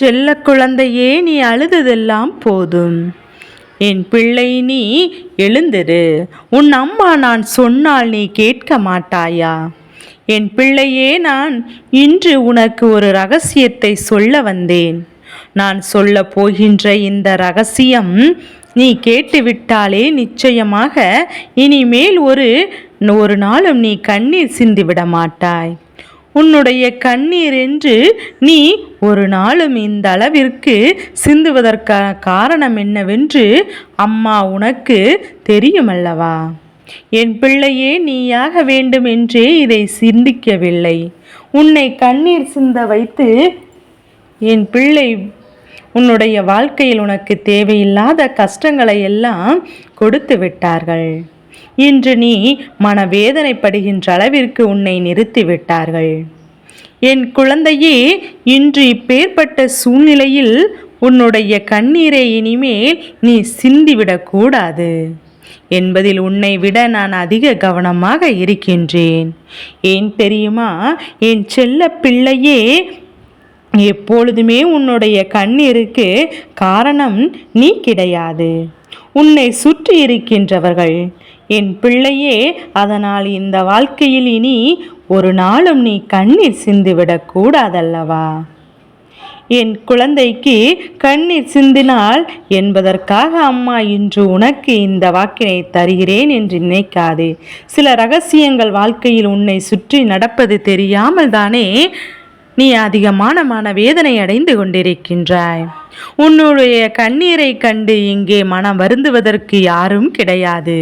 செல்ல குழந்தையே நீ அழுததெல்லாம் போதும். என் பிள்ளை நீ எழுந்திரு. உன் அம்மா நான் சொன்னால் நீ கேட்க மாட்டாயா? என் பிள்ளையே நான் இன்று உனக்கு ஒரு ரகசியத்தை சொல்ல வந்தேன். நான் சொல்ல போகின்ற இந்த ரகசியம் நீ கேட்டுவிட்டாலே நிச்சயமாக இனிமேல் ஒரு ஒரு நாளும் நீ கண்ணீர் சிந்திவிட மாட்டாய் உன்னுடைய கண்ணீர் என்று நீ ஒரு நாளும் இந்த அளவிற்கு சிந்துவதற்கான காரணம் என்னவென்று அம்மா உனக்கு தெரியுமல்லவா? என் பிள்ளையே நீயாக வேண்டும் என்றே இதை சிந்திக்கவில்லை. உன்னை கண்ணீர் சிந்த வைத்து என் பிள்ளை உன்னுடைய வாழ்க்கையில் உனக்கு தேவையில்லாத கஷ்டங்களை எல்லாம் கொடுத்து விட்டார்கள். இன்று நீ மனவேதனைப்படுகின்ற அளவிற்கு உன்னை நிறுத்தி விட்டார்கள் என் குழந்தையே இன்று இப்பேற்பட்ட சூழ்நிலையில் உன்னுடைய கண்ணீரை இனிமேல் நீ சிந்திவிடக்கூடாது என்பதில் உன்னை விட நான் அதிக கவனமாக இருக்கின்றேன். ஏன் தெரியுமா? என் செல்ல பிள்ளையே எப்பொழுதுமே உன்னுடைய கண்ணீருக்கு காரணம் நீ கிடையாது. உன்னை சுற்றி இருக்கின்றவர்கள் என் பிள்ளையே அதனால் இந்த வாழ்க்கையில் இனி ஒரு நாளும் நீ கண்ணீர் சிந்துவிடக் கூடாதல்லவா? என் குழந்தைக்கு கண்ணீர் சிந்தினால் என்பதற்காக அம்மா இன்று உனக்கு இந்த வாக்கினை தருகிறேன் என்று நினைக்காதே. சில ரகசியங்கள் வாழ்க்கையில் உன்னை சுற்றி நடப்பது தெரியாமல் தானே நீ அதிகமான மனவேதனை அடைந்து கொண்டிருக்கின்றாய். உன்னுடைய கண்ணீரை கண்டு இங்கே மனம் வருந்துவதற்கு யாரும் கிடையாது.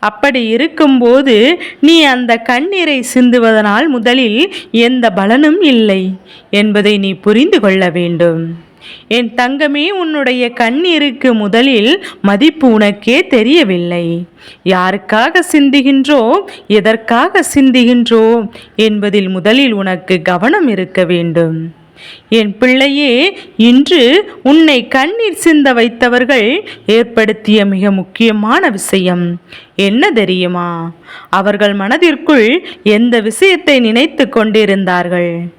அப்படி இருக்கும்போது நீ அந்த கண்ணீரை சிந்துவதனால் முதலில் எந்த பலனும் இல்லை என்பதை நீ புரிந்து கொள்ள வேண்டும். என் தங்கமே உன்னுடைய கண்ணீருக்கு முதலில் மதிப்பு உனக்கே தெரியவில்லை. யாருக்காக சிந்துகின்றோம் எதற்காக சிந்துகின்றோம் என்பதில் முதலில் உனக்கு கவனம் இருக்க வேண்டும். என் பிள்ளையே இன்று உன்னை கண்ணீர் சிந்த வைத்தவர்கள் ஏற்படுத்திய மிக முக்கியமான விஷயம். என்ன தெரியுமா? அவர்கள் மனதிற்குள் எந்த விஷயத்தை நினைத்து கொண்டிருந்தார்கள்?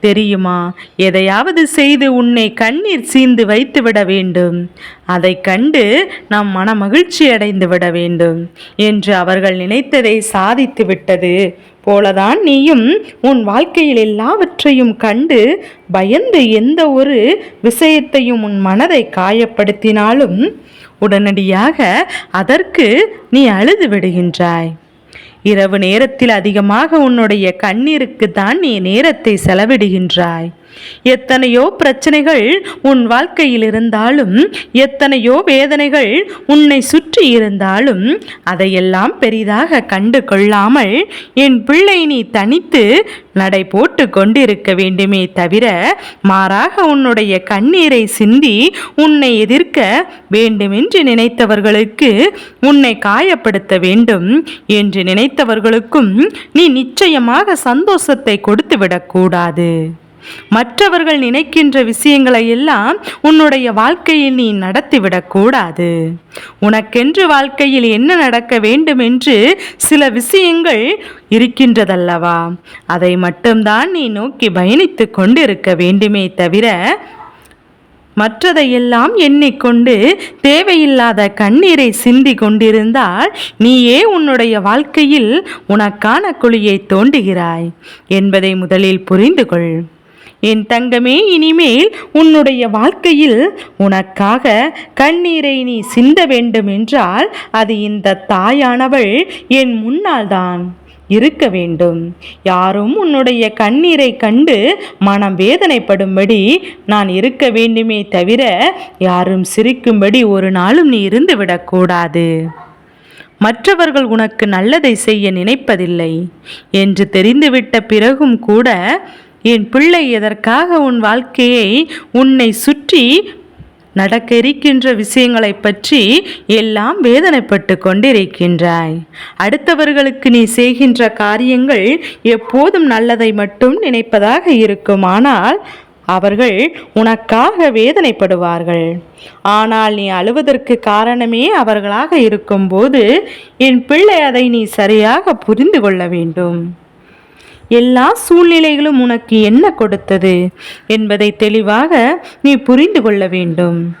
தெரியுமா? எதையாவது செய்து உன்னை கண்ணீர் சீந்து வைத்துவிட வேண்டும். அதை கண்டு நாம் மன மகிழ்ச்சி அடைந்து விட வேண்டும் என்று அவர்கள் நினைத்ததை சாதித்து விட்டது. போலதான் நீயும் உன் வாழ்க்கையில் எல்லாவற்றையும் கண்டு பயந்து எந்த ஒரு விஷயத்தையும் உன் மனதை காயப்படுத்தினாலும் உடனடியாக அதற்கு நீ அழுது விடுகின்றாய். இரவு நேரத்தில் அதிகமாக உன்னுடைய கண்ணீருக்கு தான் நீ நேரத்தை செலவிடுகின்றாய். எத்தனையோ பிரச்சனைகள் உன் வாழ்க்கையில் இருந்தாலும் எத்தனையோ வேதனைகள் உன்னை சுற்றி இருந்தாலும் அதையெல்லாம் பெரிதாக கண்டு கொள்ளாமல் என் பிள்ளை நீ தனித்து நடை போட்டு கொண்டிருக்க வேண்டுமே தவிர மாறாக உன்னுடைய கண்ணீரை சிந்தி உன்னை எதிர்க்க வேண்டுமென்று நினைத்தவர்களுக்கு உன்னை காயப்படுத்த வேண்டும் என்று நினைத்தவர்களுக்கும் நீ நிச்சயமாக சந்தோஷத்தை கொடுத்து விடக்கூடாது மற்றவர்கள் நினைக்கின்ற விஷயங்களை எல்லாம் உன்னுடைய வாழ்க்கையில் நீ நடத்திவிடக்கூடாது. உனக்கென்று வாழ்க்கையில் என்ன நடக்க வேண்டும் என்று சில விஷயங்கள் இருக்கின்றதல்லவா? அதை மட்டும்தான் நீ நோக்கி பயணித்து கொண்டிருக்க வேண்டுமே தவிர மற்றதையெல்லாம் எண்ணிக்கொண்டு தேவையில்லாத கண்ணீரை சிந்தி கொண்டிருந்தால் நீயே உன்னுடைய வாழ்க்கையில் உனக்கான குழியை தோண்டுகிறாய் என்பதை முதலில் புரிந்து கொள். என் தங்கமே இனிமேல் உன்னுடைய வாழ்க்கையில் உனக்காக கண்ணீரை நீ சிந்த வேண்டும் என்றால் அது இந்த தாயானவள் என் முன்னால் தான் இருக்க வேண்டும். யாரும் உன்னுடைய கண்ணீரை கண்டு மனம் வேதனைப்படும்படி நான் இருக்க வேண்டுமே தவிர யாரும் சிரிக்கும்படி ஒரு நாளும் நீ இருந்து விடக்கூடாது. மற்றவர்கள் உனக்கு நல்லதை செய்ய நினைப்பதில்லை. என்று தெரிந்துவிட்ட பிறகும் கூட என் பிள்ளை எதற்காக உன் வாழ்க்கையை உன்னை சுற்றி நடக்க இருக்கின்ற விஷயங்களை பற்றி எல்லாம் வேதனைப்பட்டு கொண்டிருக்கின்றாய். அடுத்தவர்களுக்கு நீ செய்கின்ற காரியங்கள் எப்போதும் நல்லதை மட்டும் நினைப்பதாக இருக்குமானால் அவர்கள் உனக்காக வேதனைப்படுவார்கள். ஆனால் நீ அழுவதற்கு காரணமே அவர்களாக இருக்கும்போது என் பிள்ளை அதை நீ சரியாக புரிந்து கொள்ள வேண்டும். எல்லா சூழ்நிலைகளும் உனக்கு என்ன கொடுத்தது என்பதை தெளிவாக நீ புரிந்து கொள்ள வேண்டும்.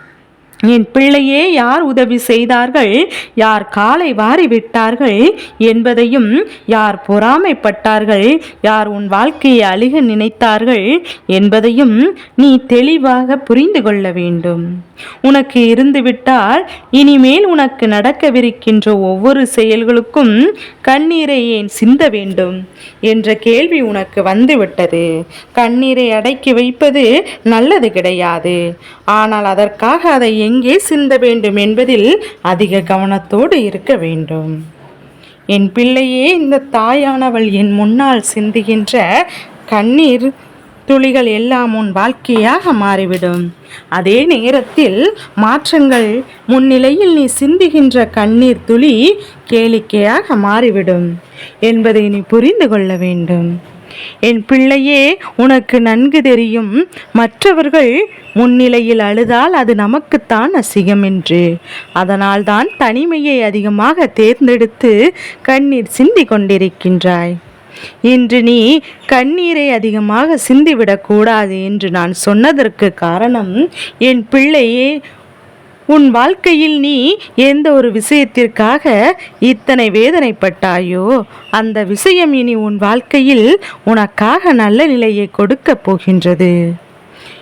என் பிள்ளையே யார் உதவி செய்தார்கள்? யார் காலை வாரி விட்டார்கள் என்பதையும் யார் பொறாமைப்பட்டார்கள்? யார் உன் வாழ்க்கையை அழுக நினைத்தார்கள் என்பதையும் நீ தெளிவாக புரிந்து கொள்ள வேண்டும். உனக்கு இருந்துவிட்டால் இனிமேல் உனக்கு நடக்கவிருக்கின்ற ஒவ்வொரு செயல்களுக்கும் கண்ணீரை ஏன் சிந்த வேண்டும்? என்ற கேள்வி உனக்கு வந்துவிட்டது. கண்ணீரை அடக்கி வைப்பது நல்லது கிடையாது. ஆனால் அதற்காக அதை எங்கே சிந்த வேண்டும் என்பதில் அதிக கவனத்தோடு இருக்க வேண்டும். என் பிள்ளையே இந்த தாயானவள் என் முன்னால் சிந்துகின்ற கண்ணீர் துளிகள் எல்லாம் உன் வாழ்க்கையாக மாறிவிடும். அதே நேரத்தில் மாற்றங்கள் முன்னிலையில் நீ சிந்துகின்ற கண்ணீர் துளி கேளிக்கையாக மாறிவிடும் என்பதை நீ புரிந்து கொள்ள வேண்டும். என் பிள்ளையே உனக்கு நன்கு தெரியும். மற்றவர்கள் முன்னிலையில் அழுதால் அது நமக்குத்தான் அசிகம் என்று. அதனால்தான் தனிமையை அதிகமாக தேர்ந்தெடுத்து கண்ணீர் சிந்தி கொண்டிருக்கின்றாய். இன்று நீ கண்ணீரை அதிகமாக சிந்திவிடக்கூடாது என்று நான் சொன்னதற்கு காரணம் என் பிள்ளையே உன் வாழ்க்கையில் நீ எந்த ஒரு விஷயத்திற்காக இத்தனை வேதனைப்பட்டாயோ அந்த விஷயம் இனி உன் வாழ்க்கையில் உனக்காக நல்ல நிலையை கொடுக்கப் போகின்றது.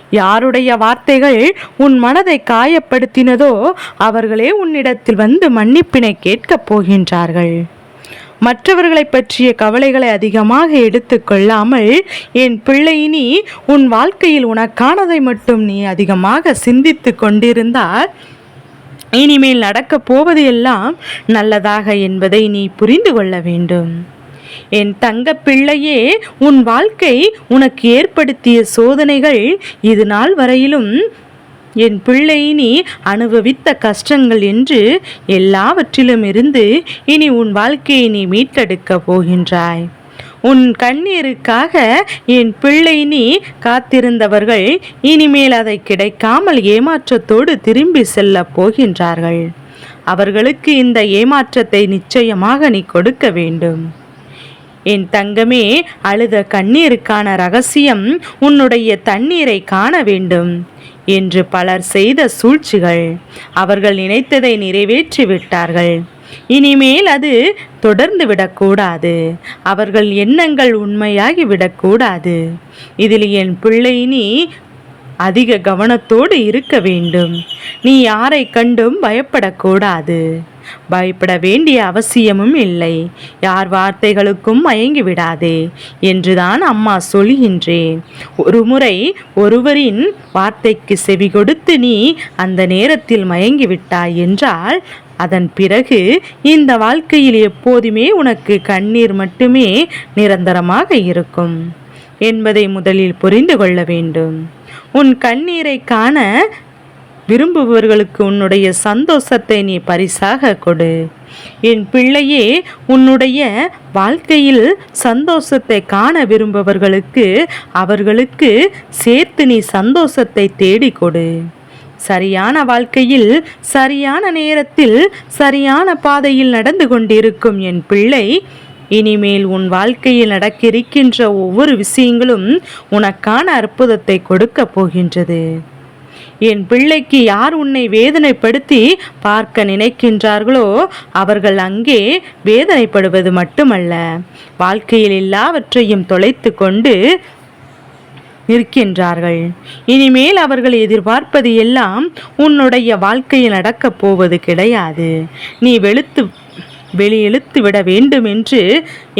யாருடைய வார்த்தைகள் உன் மனதை காயப்படுத்தினதோ அவர்களே உன்னிடத்தில் வந்து மன்னிப்பினை கேட்கப் போகின்றார்கள். மற்றவர்களை பற்றிய கவலைகளை அதிகமாக எடுத்துக்கொள்ளாமல் என் பிள்ளை நீ உன் வாழ்க்கையில் உனக்கானதை மட்டும் நீ அதிகமாக சிந்தித்து கொண்டிருந்தால் இனிமேல் நடக்கப் போவது எல்லாம் நல்லதாக என்பதை நீ புரிந்து கொள்ள வேண்டும். என் தங்க பிள்ளையே உன் வாழ்க்கை உனக்கு ஏற்படுத்திய சோதனைகள் இது நாள் வரையிலும் என் பிள்ளை நீ அனுபவித்த கஷ்டங்கள் என்று எல்லாவற்றிலும் இருந்து இனி உன் வாழ்க்கையை நீ மீட்டெடுக்கப் போகின்றாய். உன் கண்ணீருக்காக என் பிள்ளை நீ காத்திருந்தவர்கள் இனிமேல் அதை கிடைக்காமல் ஏமாற்றத்தோடு திரும்பி செல்ல போகின்றார்கள். அவர்களுக்கு இந்த ஏமாற்றத்தை நிச்சயமாக நீ கொடுக்க வேண்டும். என் தங்கமே அழுத கண்ணீருக்கான ரகசியம் உன்னுடைய தண்ணீரை காண வேண்டும். என்று பலர் செய்த சூழ்ச்சிகள் அவர்கள் நினைத்ததை நிறைவேற்றி விட்டார்கள் இனிமேல் அது தொடர்ந்து விடக்கூடாது. அவர்கள் எண்ணங்கள் உண்மையாகி விடக்கூடாது. இதில் என் பிள்ளை நீ அதிக கவனத்தோடு இருக்க வேண்டும். நீ யாரை கண்டும் பயப்படக்கூடாது. பயப்பட வேண்டிய அவசியமும் இல்லை. யார் வார்த்தைகளுக்கும் மயங்கி விடாதே என்றுதான் அம்மா சொல்கின்றேன். ஒரு முறை ஒருவரின் வார்த்தைக்கு செவி கொடுத்து நீ அந்த நேரத்தில் மயங்கி விட்டாய் என்றால் அதன் பிறகு இந்த வாழ்க்கையில் எப்போதுமே உனக்கு கண்ணீர் மட்டுமே நிரந்தரமாக இருக்கும். என்பதை முதலில் புரிந்து கொள்ள வேண்டும். உன் கண்ணீரை காண விரும்புபவர்களுக்கு உன்னுடைய சந்தோஷத்தை நீ பரிசாக கொடு. என் பிள்ளையே உன்னுடைய வாழ்க்கையில் சந்தோஷத்தை காண விரும்பவர்களுக்கு அவர்களுக்கு சேர்த்து நீ சந்தோஷத்தை தேடி கொடு. சரியான வாழ்க்கையில் சரியான நேரத்தில் சரியான பாதையில் நடந்து கொண்டிருக்கும் என் பிள்ளை இனிமேல் உன் வாழ்க்கையில் நடக்கிருக்கின்ற ஒவ்வொரு விஷயங்களும் உனக்கான அற்புதத்தை கொடுக்கப் போகின்றது. என் பிள்ளைக்கு யார் உன்னை வேதனைப்படுத்தி பார்க்க நினைக்கின்றார்களோ அவர்கள் அங்கே வேதனைப்படுவது மட்டுமல்ல. வாழ்க்கையில் எல்லாவற்றையும் தொலைத்து கொண்டு நிற்கின்றார்கள். இனிமேல் அவர்கள் எதிர்பார்ப்பது எல்லாம் உன்னுடைய வாழ்க்கையில் நடக்கப் போவது கிடையாது. நீ வெளுத்து வெளியெழுத்து விட வேண்டும் என்று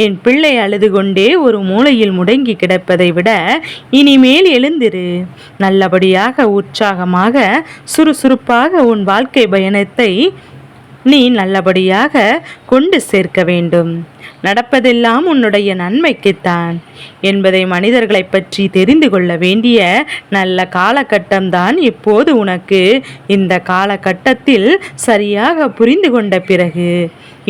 என் பிள்ளை அழுது கொண்டே ஒரு மூலையில் முடங்கி கிடப்பதை விட இனிமேல் எழுந்திரு. நல்லபடியாக உற்சாகமாக சுறுசுறுப்பாக உன் வாழ்க்கை பயணத்தை நீ நல்லபடியாக கொண்டு சேர்க்க வேண்டும். நடப்பதெல்லாம் உன்னுடைய நன்மைக்குத்தான். என்பதை மனிதர்களை பற்றி தெரிந்து கொள்ள வேண்டிய நல்ல காலகட்டம்தான் இப்போது உனக்கு. இந்த காலகட்டத்தில் சரியாக புரிந்து கொண்ட பிறகு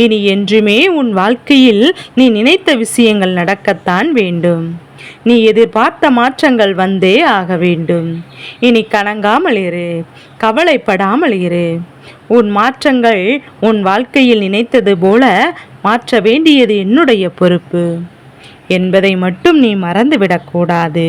இனி என்றுமே உன் வாழ்க்கையில் நீ நினைத்த விஷயங்கள் நடக்கத்தான் வேண்டும். நீ எதிர்பார்த்த மாற்றங்கள் வந்தே ஆக வேண்டும். இனி கணங்காமல் இரு கவலைப்படாமல் இரு. உன் மாற்றங்கள் உன் வாழ்க்கையில் நினைத்தது போல மாற்ற வேண்டியது என்னுடைய பொறுப்பு. என்பதை மட்டும் நீ மறந்துவிடக்கூடாது.